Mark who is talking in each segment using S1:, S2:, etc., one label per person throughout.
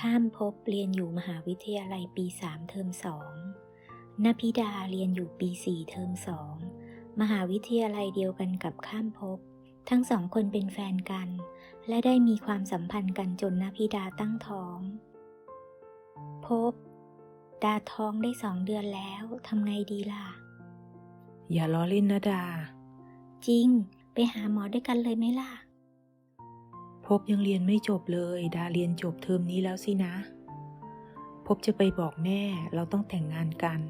S1: ข้ามภพเรียนอยู่มหาวิทยาลัยปีสามเทอมสองนพิดาเรียนอยู่ปีสี่เทอมสองมหาวิทยาลัยเดียวกันกับข้ามภพทั้งสองคนเป็นแฟนกัน และได้มีความสัมพันธ์กันจนนพิดาตั้งท้องภพดาท้องได้สองเดือนแล้วทำไงดีล่ะ
S2: อย่าล้อเล่นนะดา
S1: จริง ไปหาหมอด้วยกันเลยไหมล่ะ
S2: พบยังเรียนไม่จบเลย ดาเรียนจบเทอมนี้แล้วสินะ พบจะไปบอกแม่เราต้องแต่งงานกัน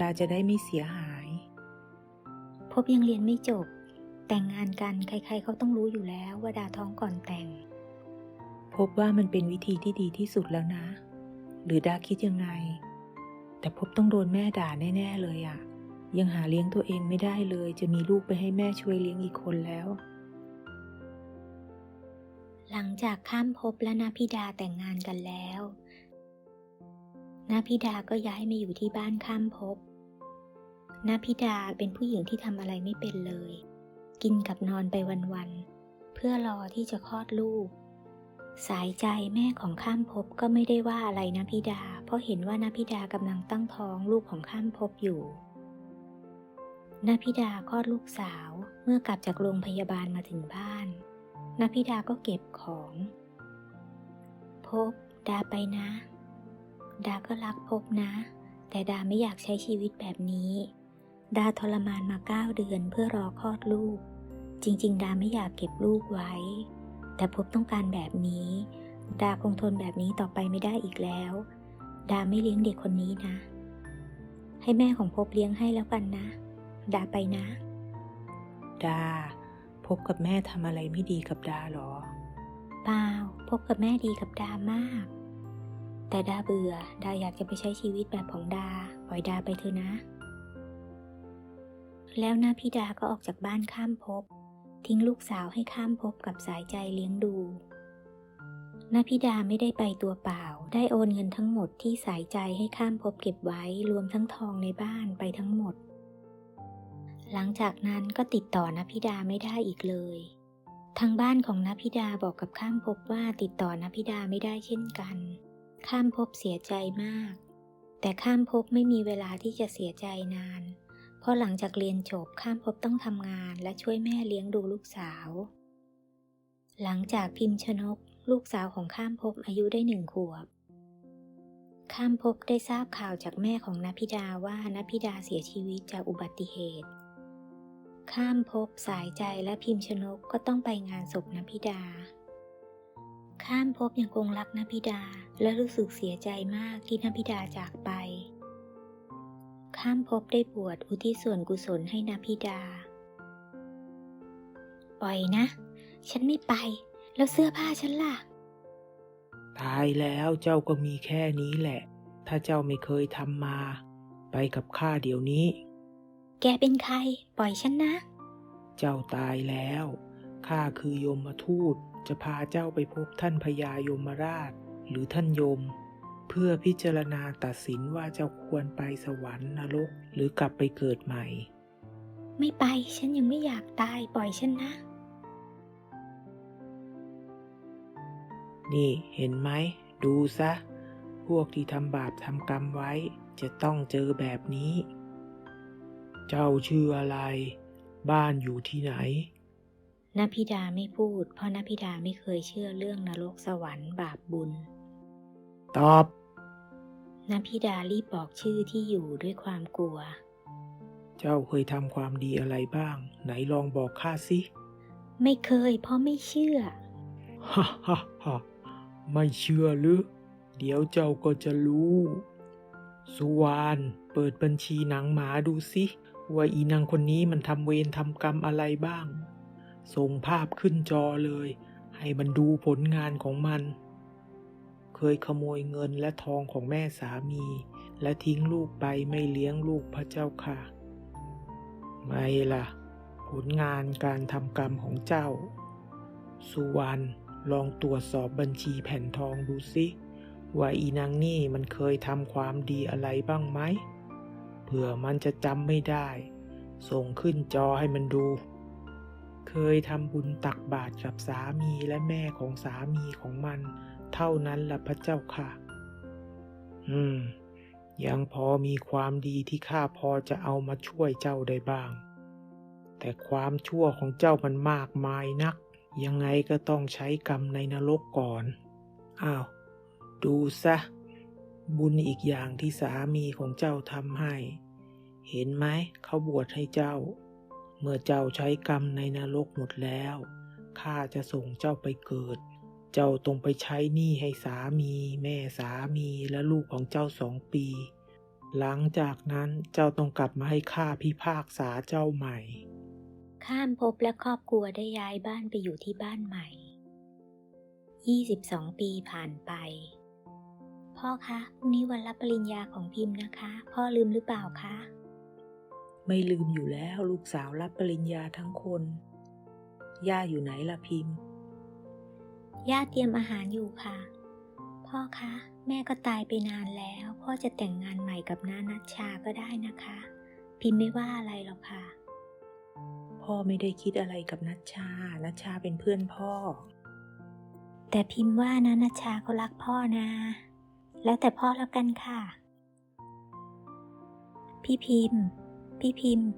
S2: ดาจะได้ไม่เสียหาย
S1: พบยังเรียนไม่จบ แต่งงานกันใครๆเขาต้องรู้อยู่แล้วว่าดาท้องก่อนแต่ง
S2: พบว่ามันเป็นวิธีที่ดีที่สุดแล้วนะ หรือดาคิดยังไง แต่พบต้องโดนแม่ด่าแน่ๆเลยอะ่ะ ยังหาเลี้ยงตัวเองไม่ได้เลย จะมีลูกไปให้แม่ช่วยเลี้ยงอีกคนแล้ว
S1: หลังจากข้ามภพและนาพิดาแต่งงานกันแล้วนาพิดาก็ย้ายมาอยู่ที่บ้านข้ามภพนาพิดาเป็นผู้หญิงที่ทำอะไรไม่เป็นเลย กินกับนอนไปวันๆ เพื่อรอที่จะคลอดลูก สายใจแม่ของข้ามภพก็ไม่ได้ว่าอะไรนาพิดา เพราะเห็นว่านาพิดากำลังตั้งท้องลูกของข้ามภพอยู่นาพิดาคลอดลูกสาวเมื่อกลับจากโรงพยาบาลมาถึงบ้าน นาพิดาก็เก็บของ พบดาไปนะ ดาก็รักพบนะ แต่ดาไม่อยากใช้ชีวิตแบบนี้ ดาทรมานมาเก้าเดือนเพื่อรอคลอดลูก จริง ๆ ดาไม่อยากเก็บลูกไว้ แต่พบต้องการแบบนี้ ดาคงทนแบบนี้ต่อไปไม่ได้อีกแล้ว ดาไม่เลี้ยงเด็กคนนี้นะ ให้แม่ของพบเลี้ยงให้แล้วกันนะ ดาไปนะ
S2: ดา พบกับแม่ทำอะไรไม่ดีกับดาเหรอ
S1: เปล่า พบกับแม่ดีกับดามาก แต่ดาเบื่อ ดาอยากจะไปใช้ชีวิตแบบของดา ปล่อยดาไปเถอะนะ แล้วนาพี่ดาก็ออกจากบ้านข้ามภพ ทิ้งลูกสาวให้ข้ามภพกับสายใจเลี้ยงดูนาพิดาไม่ได้ไปตัวเปล่า ได้โอนเงินทั้งหมดที่สายใจให้ข้ามภพเก็บไว้ รวมทั้งทองในบ้านไปทั้งหมด หลังจากนั้นก็ติดต่อนพิดาไม่ได้อีกเลย ทางบ้านของนพิดาบอกกับข้ามภพว่าติดต่อนพิดาไม่ได้เช่นกัน ข้ามภพเสียใจมาก แต่ข้ามภพไม่มีเวลาที่จะเสียใจนาน เพราะหลังจากเรียนจบข้ามภพต้องทำงานและช่วยแม่เลี้ยงดูลูกสาว หลังจากพิมพ์ชนก ลูกสาวของข้ามภพอายุได้หนึ่งขวบ ข้ามภพได้ทราบข่าวจากแม่ของนพิดาว่านพิดาเสียชีวิตจากอุบัติเหตุ ข้ามภพสายใจและพิมพ์ชนกก็ต้องไปงานศพนพิดา ข้ามภพยังคงรักนพิดาและรู้สึกเสียใจมากที่นพิดาจากไป ข้ามภพได้บวชอุทิศส่วนกุศลให้นพิดา ปล่อยนะ ฉันไม่ไป แล้วเสื้อผ้าฉันล่ะ
S2: ตายแล้วเจ้าก็มีแค่นี้แหละ ถ้าเจ้าไม่เคยทำมา ไปกับข้าเดี๋ยวนี้
S1: แกเป็นใคร ปล่อยฉันนะ
S2: เจ้าตายแล้ว ข้าคือยมทูต จะพาเจ้าไปพบท่านพญายมราช หรือท่านยม เพื่อพิจารณาตัดสินว่าเจ้าควรไปสวรรค์นรกหรือกลับไปเกิดใหม่
S1: ไม่ไป ฉันยังไม่อยากตาย ปล่อยฉันนะ
S2: นี่เห็นไหม ดูซะ พวกที่ทำบาปทำกรรมไว้ จะต้องเจอแบบนี้ เจ้าชื่ออะไร บ้านอยู่ที่ไหน
S1: นพิดาไม่พูด เพราะนพิดาไม่เคยเชื่อเรื่องนรกสวรรค์บาปบุญ
S2: ตอบ
S1: นพิดารีบบอกชื่อที่อยู่ด้วยความกลัว
S2: เจ้าเคยทำความดีอะไรบ้าง ไหนลองบอกข้าสิ
S1: ไม่เคย เพราะไม่เชื่อ
S2: ฮ่าฮ่าฮ่าไม่เชื่อหรือ เดี๋ยวเจ้าก็จะรู้ สุวรรณเปิดบัญชีหนังหมาดูสิ ว่าอีนางคนนี้มันทำเวรทำกรรมอะไรบ้าง ส่งภาพขึ้นจอเลย ให้มันดูผลงานของมัน เคยขโมยเงินและทองของแม่สามี และทิ้งลูกไปไม่เลี้ยงลูกพระเจ้าค่ะ ไม่ล่ะ ผลงานการทำกรรมของเจ้า สุวรรณลองตรวจสอบบัญชีแผ่นทองดูสิว่าอีนางนี่มันเคยทำความดีอะไรบ้างไหม ผื่อมันจะจำไม่ได้ ส่งขึ้นจอให้มันดู เคยทำบุญตักบาตรกับสามีและแม่ของสามีของมัน เท่านั้นละพระเจ้าค่ะ อืม ยังพอมีความดีที่ข้าพอจะเอามาช่วยเจ้าได้บ้าง แต่ความชั่วของเจ้ามันมากมายนัก ยังไงก็ต้องใช้กรรมในนรกก่อน อ้าว ดูซะบุญอีกอย่างที่สามีของเจ้าทำให้ เห็นไหมเขาบวชให้เจ้า เมื่อเจ้าใช้กรรมในนรกหมดแล้วข้าจะส่งเจ้าไปเกิด เจ้าต้องไปใช้หนี้ให้สามี แม่สามีและลูกของเจ้าสองปี หลังจากนั้นเจ้าต้องกลับมาให้ข้าพิพากษาเจ้าใหม่
S1: ข้ามภพและครอบครัวได้ย้ายบ้านไปอยู่ที่บ้านใหม่ 22 ปีผ่านไป พ่อคะพรุ่งนี้วันรับปริญญาของพิมพ์นะคะ พ่อลืมหรือเปล่าคะ
S2: ไม่ลืมอยู่แล้วลูกสาวรับปริญญาทั้งคน ย่าอยู่ไหนล่ะพิมพ์
S1: ย่าเตรียมอาหารอยู่ค่ะ พ่อคะ แม่ก็ตายไปนานแล้ว พ่อจะแต่งงานใหม่กับน้านัชชาก็ได้นะคะ พิมพ์ไม่ว่าอะไรหรอกค่ะ
S2: พ่อไม่ได้คิดอะไรกับนัชชา นัชชาเป็นเพื่อนพ่อ
S1: แต่พิมพ์ว่านะนัชชาเขารักพ่อนะ แล้วแต่พ่อแล้วกันค่ะ พี่พิมพ์ พี่พิมพ์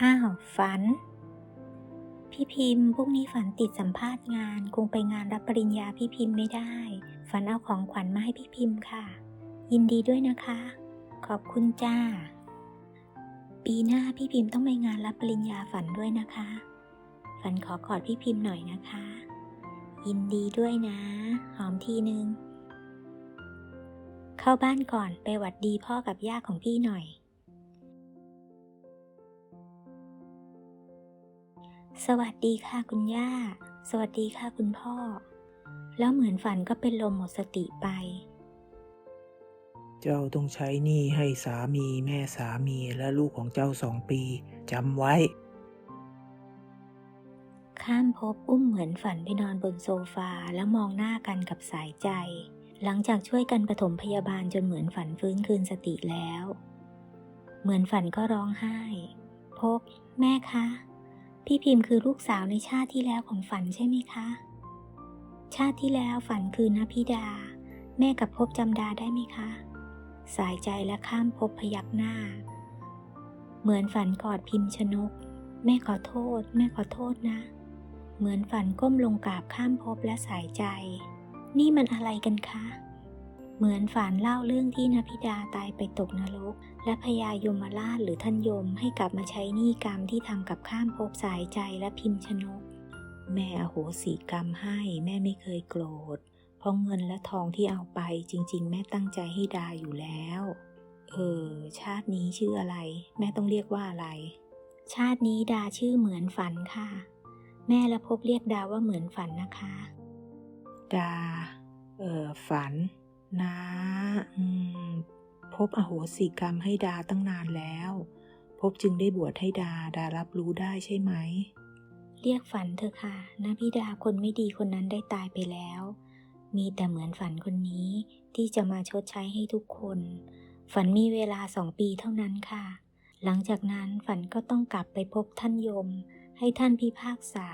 S1: อ้าว ฝัน พี่พิมพ์พรุ่งนี้ฝันติดสัมภาษณ์งานคงไปงานรับปริญญาพี่พิมพ์ไม่ได้ ฝันเอาของขวัญมาให้พี่พิมพ์ค่ะ ยินดีด้วยนะคะ ขอบคุณจ้า ปีหน้าพี่พิมพ์ต้องไปงานรับปริญญาฝันด้วยนะคะ ฝันขอกอดพี่พิมพ์หน่อยนะคะ ยินดีด้วยนะ หอมทีนึงเข้าบ้านก่อนไปหวัดดีพ่อกับย่าของพี่หน่อย สวัสดีค่ะคุณย่า สวัสดีค่ะคุณพ่อ แล้วเหมือนฝันก็เป็นลมหมดสติไป
S2: เจ้าต้องใช้หนี้ให้สามีแม่สามีและลูกของเจ้าสองปีจำไว้
S1: ข้ามภพอุ้มเหมือนฝันไปนอนบนโซฟาแล้วมองหน้ากันกับสายใจ หลังจากช่วยกันปฐมพยาบาลจนเหมือนฝันฟื้นคืนสติแล้ว เหมือนฝันก็ร้องไห้ พบ แม่คะ พี่พิมพ์คือลูกสาวในชาติที่แล้วของฝันใช่ไหมคะ ชาติที่แล้วฝันคือนพิดา แม่กับพบจำดาได้ไหมคะ สายใจและข้ามภพพยักหน้า เหมือนฝันกอดพิมพ์ชนก แม่ขอโทษ แม่ขอโทษนะ เหมือนฝันก้มลงกราบข้ามภพและสายใจ นี่มันอะไรกันคะ เหมือนฝันเล่าเรื่องที่นพิดาตายไปตกนรก และพญายมราชหรือท่านยมให้กลับมาใช้หนี้กรรมที่ทำกับข้ามภพสายใจและพิมพ์ชนก แม่อโหสิกรรมให้แม่ไม่เคยโกรธ เพราะเงินและทองที่เอาไปจริง ๆ แม่ตั้งใจให้ดาอยู่แล้ว เออ ชาตินี้ชื่ออะไร แม่ต้องเรียกว่าอะไร ชาตินี้ดาชื่อเหมือนฝันค่ะ แม่และพบเรียกดาว่าเหมือนฝันนะคะ
S2: ดา เออฝัน นะอืมพบอโหสิกรรมให้ดาตั้งนานแล้ว พบจึงได้บวชให้ดาดารับรู้ได้ใช่ไหม
S1: เรียกฝันเถอะค่ะนะพี่ดาคนไม่ดีคนนั้นได้ตายไปแล้ว มีแต่เหมือนฝันคนนี้ที่จะมาชดใช้ให้ทุกคน ฝันมีเวลาสองปีเท่านั้นค่ะ หลังจากนั้นฝันก็ต้องกลับไปพบท่านยม ให้ท่านพิพากษา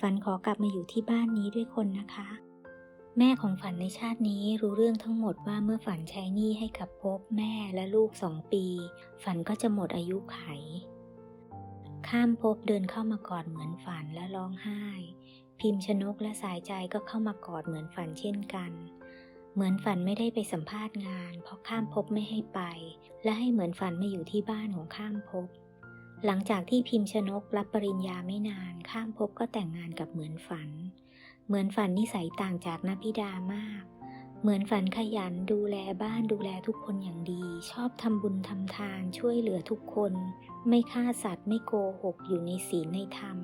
S1: ฝันขอกลับมาอยู่ที่บ้านนี้ด้วยคนนะคะ แม่ของฝันในชาตินี้รู้เรื่องทั้งหมดว่าเมื่อฝันใช้หนี้ให้กับพบแม่และลูกสองปี ฝันก็จะหมดอายุไข ข้ามภพเดินเข้ามากอดเหมือนฝันและร้องไห้ พิมพ์ชนกและสายใจก็เข้ามากอดเหมือนฝันเช่นกัน เหมือนฝันไม่ได้ไปสัมภาษณ์งาน เพราะข้ามภพไม่ให้ไป และให้เหมือนฝันมาอยู่ที่บ้านของข้ามภพหลังจากที่พิมพ์ชนกรับปริญญาไม่นาน ข้ามภพก็แต่งงานกับเหมือนฝัน เหมือนฝันนิสัยต่างจากนพิดามาก เหมือนฝันขยันดูแลบ้านดูแลทุกคนอย่างดี ชอบทำบุญทำทานช่วยเหลือทุกคน ไม่ฆ่าสัตว์ไม่โกหกอยู่ในศีลในธรรม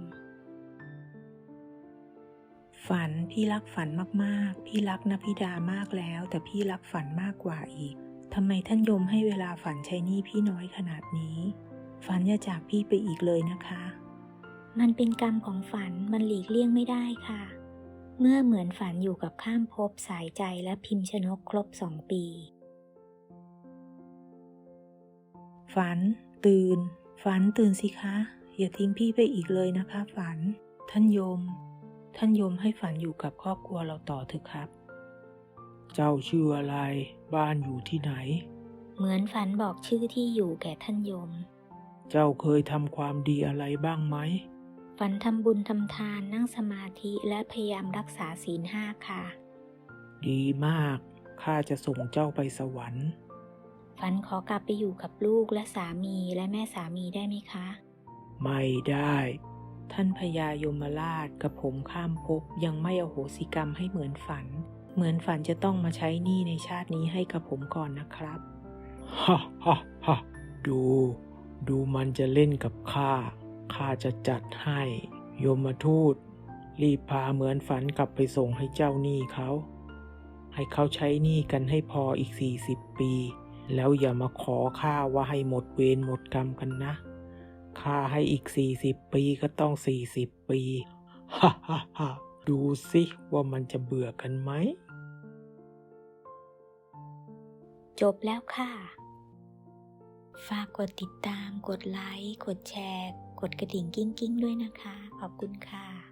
S2: ฝันพี่รักฝันมากๆ พี่รักนพิดามากแล้ว แต่พี่รักฝันมากกว่าอีกทำไมท่านยมให้เวลาฝันใช้หนี้พี่น้อยขนาดนี้ ฝันอย่าจากพี่ไปอีกเลยนะคะ
S1: มันเป็นกรรมของฝันมันหลีกเลี่ยงไม่ได้ค่ะ เมื่อเหมือนฝันอยู่กับข้ามภพสายใจและพิมพ์ชนกครบสองปี
S2: ฝัน ตื่น ฝันตื่นสิคะ อย่าทิ้งพี่ไปอีกเลยนะคะ ฝัน ท่านโยมทท่านโยมให้ฝันอยู่กับครอบครัวเราต่อเถอะครับ เจ้าชื่ออะไร บ้านอยู่ที่ไหน
S1: เหมือนฝันบอกชื่อที่อยู่แก่ท่านโยม
S2: เจ้าเคยทำความดีอะไรบ้างไหม
S1: ฝันทำบุญทำทานนั่งสมาธิและพยายามรักษาศีลห้าค่ะ
S2: ดีมาก ข้าจะส่งเจ้าไปสวรรค์
S1: ฝันขอกลับไปอยู่กับลูกและสามีและแม่สามีได้ไหมคะ
S2: ไม่ได้ ท่านพญายมราชกับผมข้ามภพยังไม่อโหสิกรรมให้เหมือนฝัน เหมือนฝันจะต้องมาใช้หนี้ในชาตินี้ให้กับผมก่อนนะครับฮ่าฮ่าฮ่าดู ดูมันจะเล่นกับข้า ข้าจะจัดให้ ยมทูต รีบพาเหมือนฝันกลับไปส่งให้เจ้าหนี้เขา ให้เขาใช้หนี้กันให้พออีกสี่สิบปี แล้วอย่ามาขอข้าว่าให้หมดเวรหมดกรรมกันนะ ข้าให้อีกสี่สิบปีก็ต้องสี่สิบปีฮ่าฮ่าฮ่าดูสิว่ามันจะเบื่อกันไหม
S1: จบแล้วค่ะ ฝากกดติดตาม กดไลค์ กดแชร์ กดกระดิ่งกิ้งกิ้งๆด้วยนะคะ ขอบคุณค่ะ